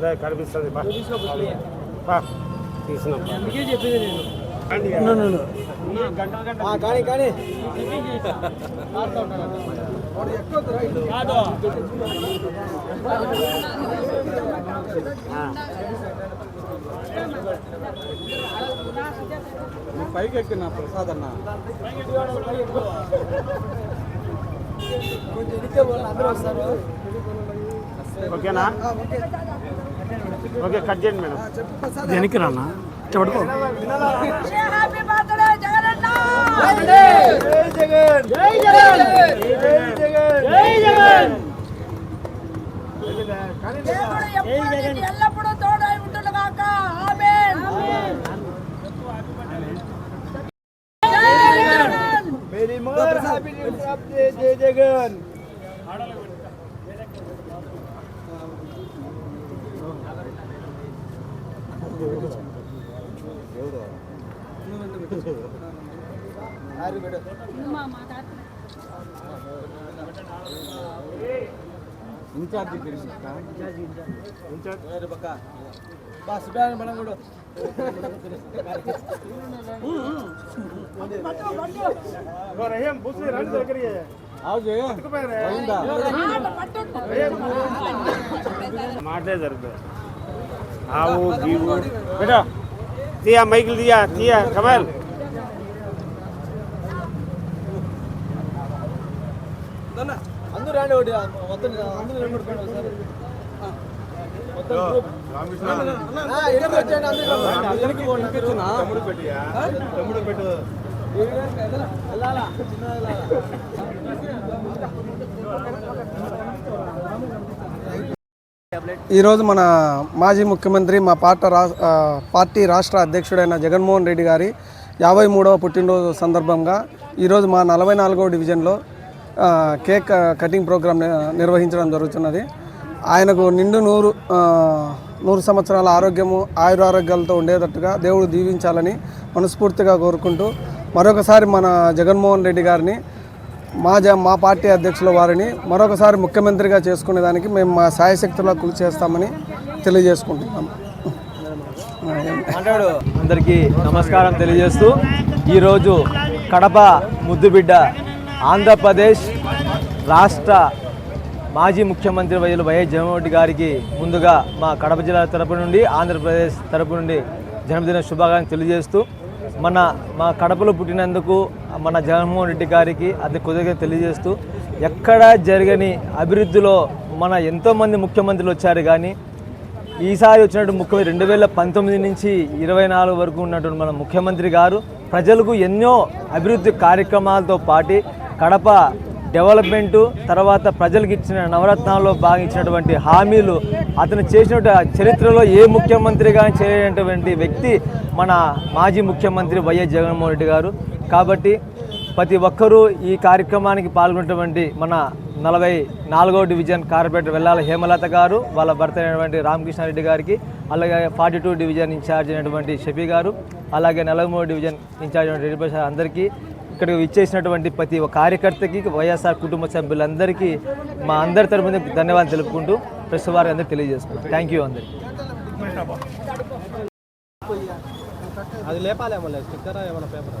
లే, కనిపిస్తుంది. కానీ పైకి ఎక్కిన ప్రసాద్ అన్న ఓకేనా? ఓకే. కట్ చేయండి మేడం. వెనక్కి రానా? చెప్పడుకో. Happy Jagan very more happy జై జగన్ ఇన్ఛార్జ్ తెలిసి పక్క బస్ బ్యాన్ మనం కూడా మాటలే జరుగుతుంది ఆవు గీవు బేటా తీయా మైకిల్ తీయా తీయా కమల్ అందరూ రాండి ఒకటి మొత్తం అందరూ తమ్ముడు పెట్టు. ఈరోజు మన మాజీ ముఖ్యమంత్రి మా పార్ట రా పార్టీ రాష్ట్ర అధ్యక్షుడైన జగన్మోహన్ రెడ్డి గారి యాభై మూడవ పుట్టినరోజు సందర్భంగా ఈరోజు మా నలభై నాలుగవ డివిజన్లో కేక్ కటింగ్ ప్రోగ్రాం నిర్వహించడం జరుగుతున్నది. ఆయనకు నిండు నూరు నూరు సంవత్సరాల ఆరోగ్యము ఆయురారోగ్యాలతో ఉండేటట్టుగా దేవుడు దీవించాలని మనస్ఫూర్తిగా కోరుకుంటూ మరొకసారి మన జగన్మోహన్ రెడ్డి గారిని మా జ మా పార్టీ అధ్యక్షుల వారిని మరొకసారి ముఖ్యమంత్రిగా చేసుకునేదానికి మేము మా సాయశక్తులా కృషి చేస్తామని తెలియజేసుకుంటున్నాం. అందరికీ నమస్కారం తెలియజేస్తూ ఈరోజు కడప ముద్దుబిడ్డ ఆంధ్రప్రదేశ్ రాష్ట్ర మాజీ ముఖ్యమంత్రి వైఎల్ వైఎస్ జగన్మోహన్ గారికి ముందుగా మా కడప జిల్లా తరపు నుండి ఆంధ్రప్రదేశ్ తరపు నుండి జన్మదిన శుభాకాంక్షలు తెలియజేస్తూ మన మా కడపలో పుట్టినందుకు మన జగన్మోహన్ రెడ్డి గారికి అది కుదరగా తెలియజేస్తూ ఎక్కడ జరగని అభివృద్ధిలో మన ఎంతోమంది ముఖ్యమంత్రులు వచ్చారు కానీ ఈసారి వచ్చినట్టు ముఖ్య రెండు వేల పంతొమ్మిది నుంచి ఇరవై నాలుగు వరకు ఉన్నటువంటి మన ముఖ్యమంత్రి గారు ప్రజలకు ఎన్నో అభివృద్ధి కార్యక్రమాలతో పాటు కడప డెవలప్మెంటు తర్వాత ప్రజలకు ఇచ్చిన నవరత్నాల్లో బాగా ఇచ్చినటువంటి హామీలు అతను చేసిన చరిత్రలో ఏ ముఖ్యమంత్రిగా చేయనటువంటి వ్యక్తి మన మాజీ ముఖ్యమంత్రి వైఎస్ జగన్మోహన్ రెడ్డి గారు. కాబట్టి ప్రతి ఒక్కరూ ఈ కార్యక్రమానికి పాల్గొన్నటువంటి మన నలభై నాలుగో డివిజన్ కార్పొరేటర్ వెల్లాల హేమలత గారు వాళ్ళ భర్త అయినటువంటి రామకృష్ణారెడ్డి గారికి అలాగే ఫార్టీ టూ డివిజన్ ఇన్ఛార్జ్ అయినటువంటి షఫీ గారు అలాగే నలభై మూడు డివిజన్ ఇన్ఛార్జ్ అయినటువంటి రెడ్డి అందరికీ ఇక్కడికి ఇచ్చేసినటువంటి ప్రతి ఒక్క కార్యకర్తకి వైఎస్ఆర్ కుటుంబ సభ్యులందరికీ మా అందరి తరపున ధన్యవాదాలు తెలుపుకుంటూ ప్రెస్ వారికి అందరికీ తెలియజేసుకుంటాం థ్యాంక్ యూ అందరికీ. అది లేపాలేమో స్టిక్కర్ ఏమైనా పేపర్